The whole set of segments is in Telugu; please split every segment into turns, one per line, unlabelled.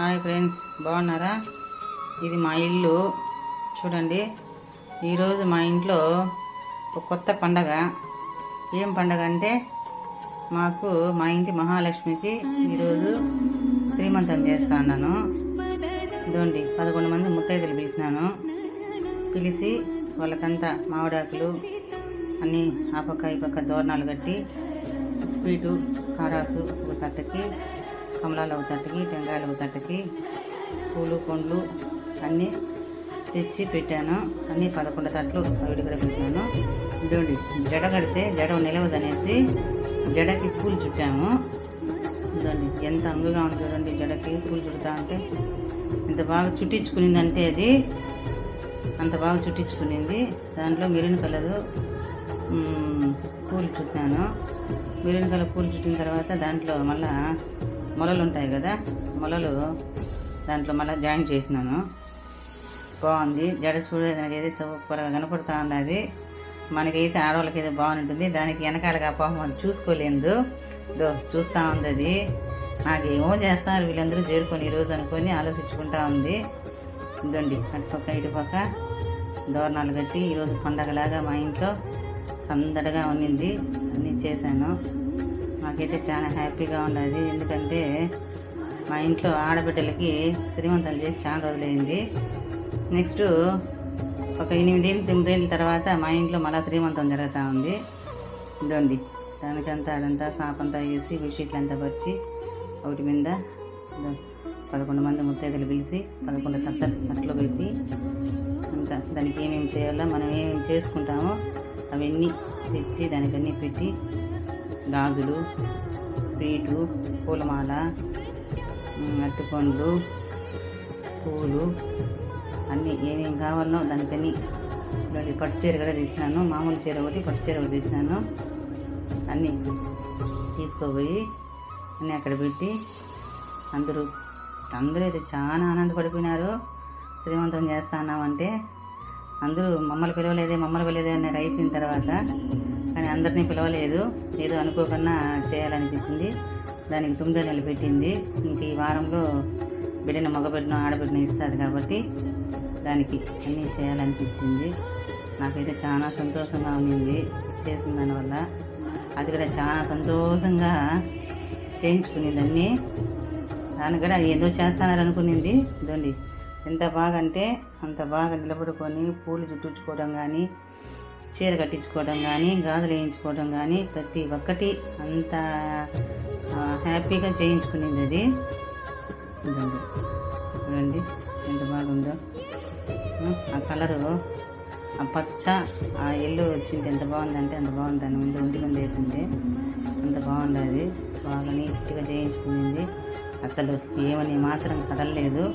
హాయ్ ఫ్రెండ్స్ బాగున్నారా? ఇది మా ఇల్లు. చూడండి ఈరోజు మా ఇంట్లో ఒక కొత్త పండగ. ఏం పండగ అంటే మాకు మా ఇంటి మహాలక్ష్మికి ఈరోజు శ్రీమంతం చేస్తా ఉన్నాను ఇదోండి పదకొండు మంది ముత్తైదులు పిలిచినాను. పిలిచి వాళ్ళకంతా మామిడాకులు అన్నీ ఆ పక్క ఈ పక్క దోరణాలు కట్టి స్వీటు కారాసు ఒక కట్టకి కమలాలు ఒక టెంకాయలు ఒక తట్టకి పూలు పండ్లు అన్నీ తెచ్చి పెట్టాను. అన్నీ పదకొండు తట్లు విడిగడ పెట్టాను. ఇదండి జడ కడితే జడ నిలవదనేసి జడకి పూలు చుట్టాము. ఇదండి ఎంత అంగుగా ఉంది చూడండి జడకి పూలు చుడతా ఉంటే ఎంత బాగా చుట్టించుకునిందంటే అది. అంత బాగా చుట్టించుకునింది. దాంట్లో మెరూన్ కలరు పూలు చుట్టాను. మెరిన్ కలర్ పూలు చుట్టిన తర్వాత దాంట్లో మళ్ళీ మొలలు ఉంటాయి కదా మొలలు దాంట్లో మళ్ళీ జాయిన్ చేసినాను. బాగుంది. జడ చూడడానికి అయితే సూపర్గా కనపడుతూ ఉన్నది. మనకైతే ఆడవాళ్ళకి అయితే బాగుంటుంది. దానికి వెనకాలగా పాపం చూసుకోలేదు. దో చూస్తూ ఉంది అది నాకేమో చేస్తారు వీళ్ళందరూ చేరుకొని ఈరోజు అనుకొని ఆలోచించుకుంటా ఉంది. ఇదండి అటుపక్క ఇటుపక్క దోరణాలు కట్టి ఈరోజు పండగలాగా మా ఇంట్లో సందడిగా ఉన్నింది. అన్నీ చేశాను. మాకైతే చాలా హ్యాపీగా ఉన్నది. ఎందుకంటే మా ఇంట్లో ఆడబిడ్డలకి శ్రీమంతం చేసి చాలా రోజులైంది. నెక్స్ట్ ఒక ఎనిమిదేళ్ళు తొమ్మిదేళ్ళ తర్వాత మా ఇంట్లో మళ్ళీ శ్రీమంతం జరుగుతూ ఉంది. ఇదండి దానికంతా అదంతా సాపంతా వేసి బెడ్షీట్లంతా పరిచి ఒకటి మీద పదకొండు మంది ముత్తైదులు పిలిచి పదకొండు తత్త తట్లు పెట్టి అంతా దానికి ఏమేమి చేయాలో మనం ఏమేమి చేసుకుంటామో అవన్నీ తెచ్చి దానికన్నీ పెట్టి గాజులు స్వీటు పూలమాల అరటిపండ్లు పూలు అన్నీ ఏమేమి కావాలనో దానికని ఇలాంటి పట్టు చీర కూడా తెచ్చినాను. మామూలు చీర ఒకటి పట్టు చీర ఒకటి తెచ్చినాను. అన్నీ తీసుకోపోయి అన్నీ అక్కడ పెట్టి అందరూ అందరూ అయితే చాలా ఆనందపడిపోయినారు. శ్రీమంతం చేస్తున్నామంటే అందరూ మమ్మల్ని పిలవలేదే మమ్మల్ని పిలవలేదే అన్నారు. అయిపోయిన తర్వాత కానీ అందరినీ పిలవలేదు. ఏదో అనుకోకుండా చేయాలనిపించింది. దానికి తొమ్మిదో నిలబెట్టింది పెట్టింది. ఇంక ఈ వారంలో బిడ్డను మగబిడ్డను ఆడబిడ్డను ఇస్తుంది కాబట్టి దానికి అన్నీ చేయాలనిపించింది. నాకైతే చాలా సంతోషంగా ఉండింది చేసిన దానివల్ల అది కూడా చాలా సంతోషంగా చేయించుకునేది అన్నీ. దానికి కూడా ఏదో చేస్తానని అనుకునింది ఇదండి ఎంత బాగా అంటే అంత బాగా నిలబడుకొని పూలు చుట్టించుకోవడం కానీ చీర కట్టించుకోవడం కానీ గాజులు వేయించుకోవడం కానీ ప్రతి ఒక్కటి అంత హ్యాపీగా చేయించుకునేది అది. ఇదండి. చూడండి ఎంత బాగుందో. ఆ, కలరు ఆ పచ్చ ఆ ఎల్లు వచ్చింది ఎంత బాగుందంటే అంత బాగుంది. దాని ముందు ఒంటి ముందు వేసింది. అంత బాగుండేది బాగా నీట్గా చేయించుకునింది. అసలు ఏమని మాత్రం కదలలేదు.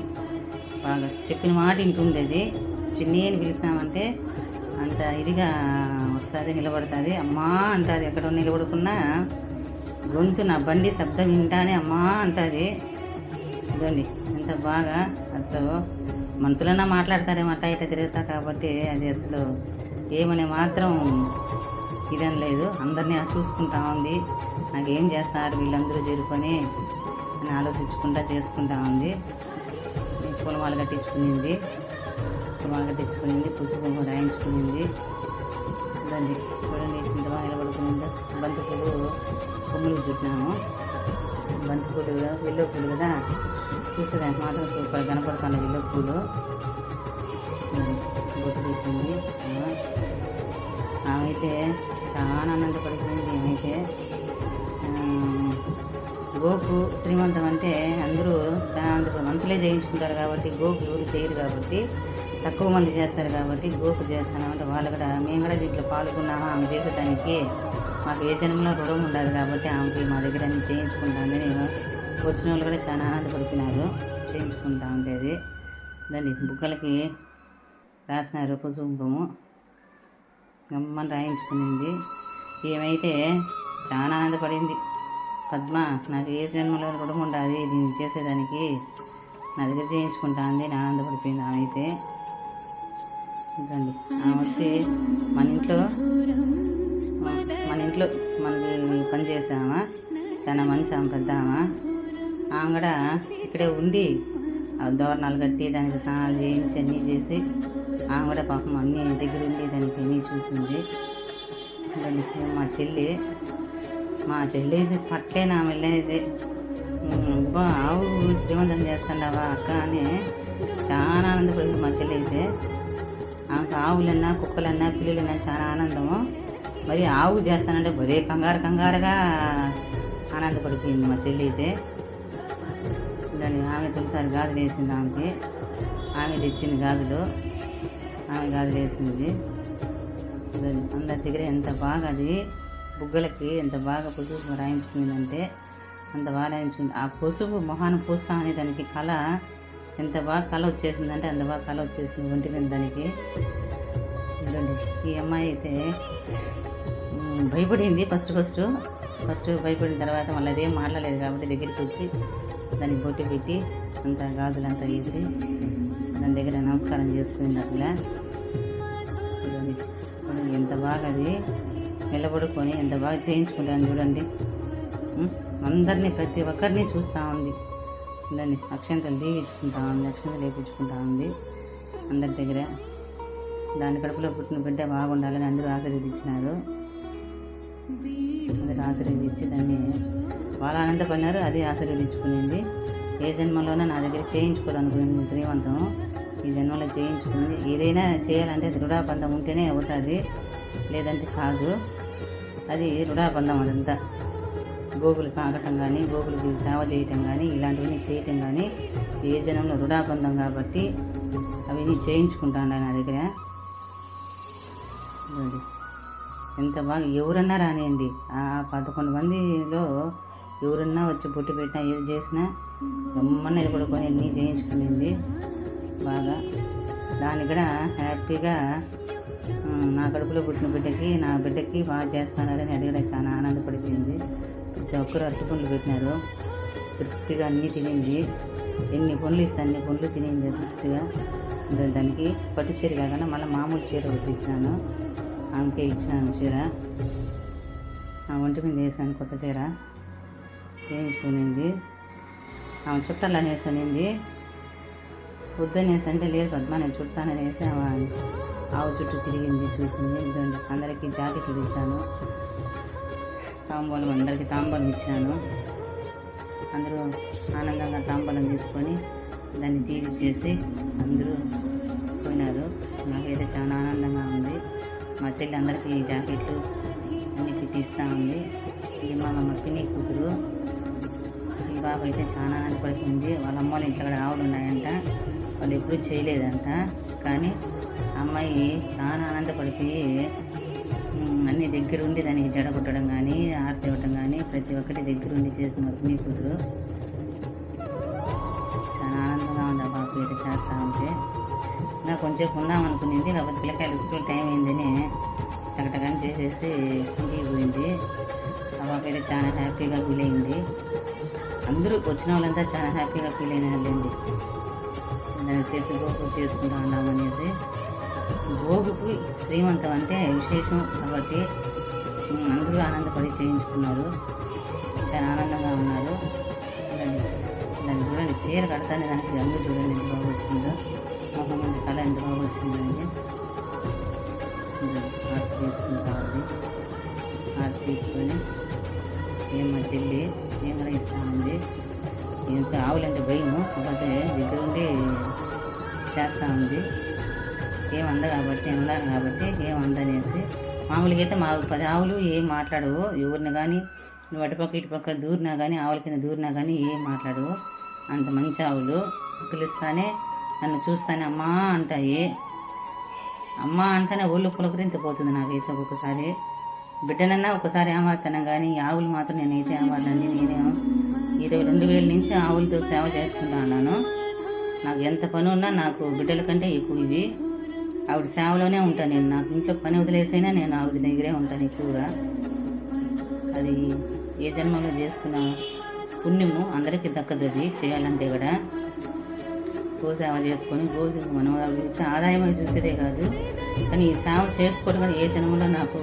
బాగా చెప్పిన మాట వింటుంది అది. చిన్ని పిలిచినామంటే పిలిచామంటే అంత ఇదిగా వస్తుంది నిలబడుతుంది. అమ్మా అంటుంది ఎక్కడ నిలబడుకున్నా గొంతు నా బండి శబ్దం వింటానే అమ్మా అంటుంది. ఇదండి ఎంత బాగా అసలు మనుషులన్నా మాట్లాడతారేమో అట్ట ఇట్ట తిరుగుతా కాబట్టి అది అసలు ఏమని మాత్రం ఇదని లేదు. అందరినీ చూసుకుంటా ఉంది. నాకేం చేస్తారు వీళ్ళందరూ చేరుకొని అని ఆలోచించుకుంటా చేసుకుంటా ఉంది. పూలమాలు కట్టించుకునింది. పూలమాల కట్టించుకునింది పుసుపు రాయించుకునింది. ఇదండి చూడండి ఇంత బాగా నిలబడుకునిందో బంతిపూలు కొమ్ములు చుట్టినాము బంతిపూలు కదా ఎల్లో పూలు కదా. చూసేదానికి మాత్రం సూపర్ కనపడుతుంది ఎల్లో పూలు. బొట్టు పెట్టింది చాలా ఆనందపడిపోయింది ఏమైతే గోపు శ్రీమంతం అంటే అందరూ చాలా అందరూ మనుషులే చేయించుకుంటారు కాబట్టి గోపు ఎవరు చేయరు కాబట్టి తక్కువ మంది చేస్తారు కాబట్టి గోపు చేస్తామంటే వాళ్ళు కూడా మేము కూడా దీంట్లో పాల్గొన్నామా? ఆమె చేసేదానికి మాకు ఏ జన్మలో గొడవ ఉండదు కాబట్టి ఆమెకి మా దగ్గర అన్ని చేయించుకుంటాను నేను వచ్చిన వాళ్ళు కూడా చాలా ఆనందపడుతున్నారు. చేయించుకుంటా ఉండేది దాన్ని బుగ్గలకి రాసినారు పసుపు గమ్మని రాయించుకునింది. ఏమైతే చాలా ఆనందపడింది. పద్మ నాకు ఏ జన్మలో రుణం ఉండాలి దీన్ని చేసేదానికి నా దగ్గర చేయించుకుంటా అంది ఆనందపడిపోయింది ఆమె అయితే. ఇదండి. ఆమె వచ్చి మన ఇంట్లో మన ఇంట్లో మనకి పని చేసామా? చాలా మంచి ఆమె పెద్ద ఆమె. ఆమె కూడా ఇక్కడే ఉండి ఆ దోరణాలు కట్టి దానికి స్నానాలు చేయించి అన్నీ చేసి ఆమె కూడా పాపం అన్నీ దగ్గర ఉండి దానికి అన్నీ చూసింది. మా చెల్లి. మా చెల్లి ఇది పట్లేని ఆమె వెళ్ళేది అబ్బా ఆవు శ్రీమంతం చేస్తాడావా అక్క అని చాలా ఆనందపడింది మా చెల్లి అయితే. ఆమెకు ఆవులన్నా కుక్కలన్నా పిల్లులన్నా చాలా ఆనందము. మరి ఆవు చేస్తానంటే భలే కంగారు కంగారుగా ఆనందపడిపోయింది మా చెల్లి అయితే. దాన్ని ఆమె తొలిసారి గాజులు వేసింది ఆమెకి. ఆమె తెచ్చింది గాజులు. ఆమె గాజులు వేసింది. అందరి దగ్గర ఎంత బాగా అది బుగ్గలకి ఎంత బాగా పసుపు రాయించుకునేదంటే అంత బాగా రాయించుకుంది. ఆ పసుపు మొహాన్ని పూస్తామని దానికి కళ ఎంత బాగా కళ వచ్చేసిందంటే అంత బాగా కళ వచ్చేసింది ఒంటి మీద దానికి. ఈ అమ్మాయి అయితే భయపడింది ఫస్ట్ ఫస్ట్. ఫస్ట్ భయపడిన తర్వాత మళ్ళీ అదేం మాట్లాడలేదు కాబట్టి దగ్గరికి వచ్చి దానికి బొట్టు పెట్టి అంత గాజులంతా వేసి దాని దగ్గర నమస్కారం చేసుకుంది అట్లా ఎంత బాగా అది. నిలబడుకొని ఎంత బాగా చేయించుకుంటాను చూడండి. అందరినీ ప్రతి ఒక్కరిని చూస్తూ ఉంది. ఉండండి. అక్షంతలు దీవించుకుంటా ఉంది అక్షంతలు వేయించుకుంటా ఉంది అందరి దగ్గర. దాని కడుపులో పుట్టిన బిడ్డ బాగుండాలని అందరూ ఆశీర్వదించినారు. అందరూ ఆశీర్వదించి దాన్ని వాళ్ళు ఆనందపడినారు అది ఆశీర్వదించుకునింది. ఏ జన్మలోనే నా దగ్గర చేయించుకోవాలనుకునేది శ్రీమంతం. ఈ జన్మలో చేయించుకుంది ఏదైనా చేయాలంటే దృఢాబంధం ఉంటేనే అవుతుంది లేదంటే కాదు. అది రుణాబంధం అదంతా. గోగులు సాగటం కానీ గోగులకి సేవ చేయటం కానీ ఇలాంటివన్నీ చేయటం కానీ ఏ జనంలో రుణాబంధం కాబట్టి అవన్నీ చేయించుకుంటాను నా దగ్గర. ఎంత బాగా ఎవరన్నా రానియండి. ఆ పదకొండు మందిలో ఎవరన్నా వచ్చి పుట్టి పెట్టినా ఏది చేసినా రమ్మన్న నిలబడుకొని అన్నీ చేయించుకునింది. బాగా. దాన్ని కూడా హ్యాపీగా నా కడుపులో పుట్టిన బిడ్డకి నా బిడ్డకి బాగా చేస్తున్నారని అది కూడా చాలా ఆనందపడిపోయింది. ప్రతి ఒక్కరు అరటిపండ్లు పెట్టినారు. తృప్తిగా అన్నీ తినింది. ఎన్ని పండ్లు ఇస్తే అన్ని పండ్లు తినింది తృప్తిగా. ఇంకా దానికి పట్టు చీర కాకుండా మళ్ళీ మామూలు చీర ఒకటి ఇచ్చినాను ఆమెకే ఇచ్చినాను చీర. ఆ ఒంటి మీద వేసాను కొత్త చీర. వేయించుకునింది. ఆమె చుట్టాలు అనేసి అనింది వద్దనేసి అంటే లేదు పద్మా నేను చుట్టాననేసి ఆవు చుట్టూ తిరిగింది చూసింది. అందరికీ జాకెట్లు ఇచ్చాను తాంబూలం అందరికీ తాంబూలం ఇచ్చాను. అందరూ ఆనందంగా తాంబూలం తీసుకొని దాన్ని తీర్చేసి అందరూ పోయినారు. నాకైతే చాలా ఆనందంగా ఉంది. మా చెల్లి అందరికీ జాకెట్లు అన్ని ఉంది. ఇది మా మా పిన్ని కూతురు ఈ బాబు అయితే చాలా ఆనందపడుతుంది. వాళ్ళ అమ్మ వాళ్ళ ఇంట్లో కూడా ఆవులు ఉన్నాయంట. వాళ్ళు ఎప్పుడూ చేయలేదంట. కానీ అమ్మాయి చాలా ఆనందపడిపోయి అన్ని దగ్గర ఉండి దానికి జడ కొట్టడం కానీ ఆరతి ఇవ్వటం కానీ ప్రతి ఒక్కటి దగ్గర ఉండి చేసిన పిన్ని కూతురు. చాలా ఆనందంగా ఉంది ఆ బాబు అయితే చేస్తూ ఉంటే. ఇంకా కొంచెం ఉందాం అనుకునింది పిల్లకాయలు స్కూల్ టైం అయిందని టకటకని చేసేసి ఇంటికి పోయింది. ఆ బాబు అయితే చాలా హ్యాపీగా ఫీల్ అయింది. అందరూ వచ్చిన వాళ్ళంతా చాలా హ్యాపీగా ఫీల్ అయిన అయినారులేండి దాన్ని చేసి గోపు చేసుకుంటా ఉన్నామనేసి గోగుకు శ్రీమంతం అంటే విశేషం కాబట్టి అందరూ ఆనందపడి చేయించుకున్నారు. చాలా ఆనందంగా ఉన్నారు. దాన్ని దాన్ని చూడండి చీర కడతానే దానికి రంగు చూడండి ఎంత బాగా వచ్చిందో. ఒక మంది కళ ఎంత బాగా వచ్చిందండి ఆర్ట్ తీసుకుని కావాలి ఆర్ట్ తీసుకొని ఏం మా చెల్లి ఏమైనా ఇస్తా ఉంది ఇంకా ఆవులంటే భయం కాకపోతే దగ్గరుండి చేస్తూ ఉంది. ఏం అంద కాబట్టి ఉండాలి కాబట్టి ఏం అందనేసి మామూలుగా అయితే మా పది ఆవులు ఏం మాట్లాడవు. ఎవరిని కానీ నువ్వు అటుపక్క ఇటుపక్క దూరినా కానీ ఆవుల కింద దూరినా కానీ ఏం మాట్లాడవు. అంత మంచి ఆవులు. పిలుస్తానే నన్ను చూస్తానే అమ్మా అంటాయి. అమ్మ అంటేనే ఒళ్ళు పులకరింతపోతుంది నాకైతే ఒక్కొక్కసారి. బిడ్డనన్నా ఒకసారి ఏమారుతాను కానీ ఈ ఆవులు మాత్రం నేనైతే ఏమారనండి నేను ఇరవై రెండు వేల నుంచి ఆవులతో సేవ చేసుకుంటా ఉన్నాను. నాకు ఎంత పని ఉన్నా నాకు బిడ్డల కంటే ఎక్కువ ఇవి. ఆవిడ సేవలోనే ఉంటాను నేను. నాకు ఇంట్లో పని వదిలేసైనా నేను ఆవిడ దగ్గరే ఉంటాను ఎక్కువగా అది ఏ జన్మలో చేసుకున్న పుణ్యము అందరికీ దక్కదు అది చేయాలంటే కూడా. గోసేవ చేసుకొని రోజు మనం అవి ఆదాయం చూసేదే కాదు. కానీ ఈ సేవ చేసుకోవడం కానీ ఏ జన్మలో నాకు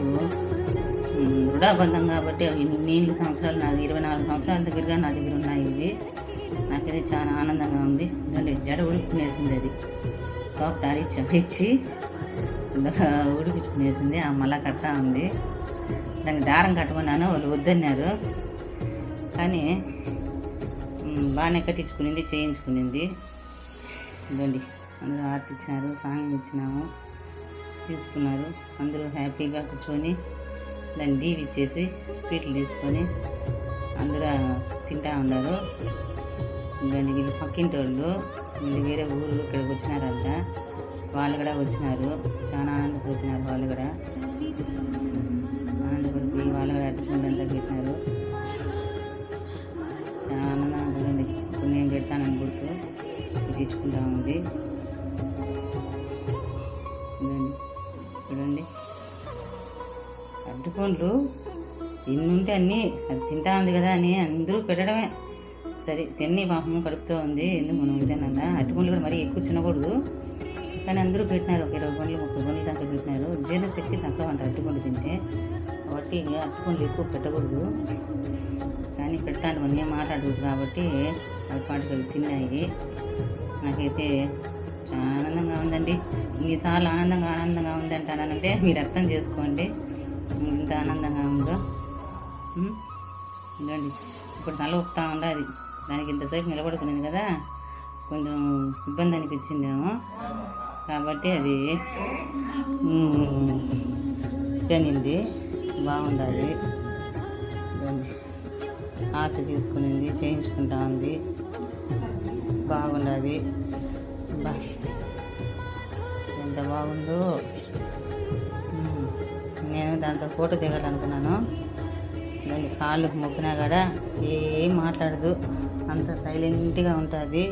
దృఢాబంధం కాబట్టి అవి నేను సంవత్సరాలు నాకు ఇరవై నాలుగు సంవత్సరాల దగ్గరగా నా దగ్గర ఉన్నాయి ఇవి. నాకైతే చాలా ఆనందంగా ఉంది. ఎందుకంటే జడ ఉడుకునేసింది అది. టాప్ తాడిచ్చి ఇచ్చి ఉడిపించుకునేసింది ఆ మళ్ళా కట్టా ఉంది. దానికి దారం కట్టమన్నాను. వాళ్ళు వద్దన్నారు. కానీ బాగానే కట్టించుకునింది చేయించుకునింది. ఇదండి అందరూ ఆర్తిచ్చారు సాంగ్ ఇచ్చినాము. తీసుకున్నారు. అందరూ హ్యాపీగా కూర్చొని దాన్ని దీవి ఇచ్చేసి స్వీట్లు తీసుకొని అందరూ తింటా ఉన్నారు. దాన్ని వీళ్ళు పక్కింటి వాళ్ళు వీళ్ళు వేరే ఊరు ఇక్కడికి వచ్చినారంట. వాళ్ళు కూడా వచ్చినారు. చాలా ఆనందపడుతున్నారు వాళ్ళు కూడా. ఆనందపడిపోయి వాళ్ళు కూడా అడ్డుకుంటూ పెట్టినారు. చాలా ఆనందంగా ఇప్పుడు నేను పెడతాను గుర్తు. తెచ్చుకుంటా ఉంది. చూడండి. అడ్డుకోండ్లు ఎన్ని ఉంటే అన్నీ అది తింటా ఉంది కదా అని అందరూ పెట్టడమే. సరే తిన్ని పాపం కడుపుతో ఉంది ఎందుకు మనం తినన్నా అడ్డుకోండ్లు కూడా మరీ ఎక్కువ తినకూడదు. కానీ అందరూ పెట్టినారు ఒక ఇరవై పండ్లు ముప్పై పండ్లు దాకా పెట్టినారు. జీర్ణశక్తి తక్కువ అంటారు అరటిపండు తింటే. కాబట్టి అట్టుపండ్లు ఎక్కువ పెట్టకూడదు. కానీ పెడతాను అన్నీ మాట్లాడకూడదు కాబట్టి అవి పాటికి అవి తిన్నాయి. నాకైతే చాలా ఆనందంగా ఉందండి. ఇన్నిసార్లు ఆనందంగా ఆనందంగా ఉందంటానంటే మీరు అర్థం చేసుకోండి. ఇంత ఆనందంగా ఉందో. ఇదండి ఇప్పుడు తల ఊపుతా ఉండాలి అది? దానికి ఇంతసేపు నిలబడుకున్నాను కదా కొంచెం ఇబ్బంది అనిపించిందేమో కాబట్టి అది తినింది. బాగుండాలి ఇదండి ఆట తీసుకునింది చేయించుకుంటా ఉంది. బాగుండదు బా ఎంత బాగుందో. నేను దాంతో ఫోటో దిగాలనుకున్నాను. దాని కాళ్ళు మొక్కినా కూడా ఏం మాట్లాడదు. అంత సైలెంట్గా ఉంటుంది.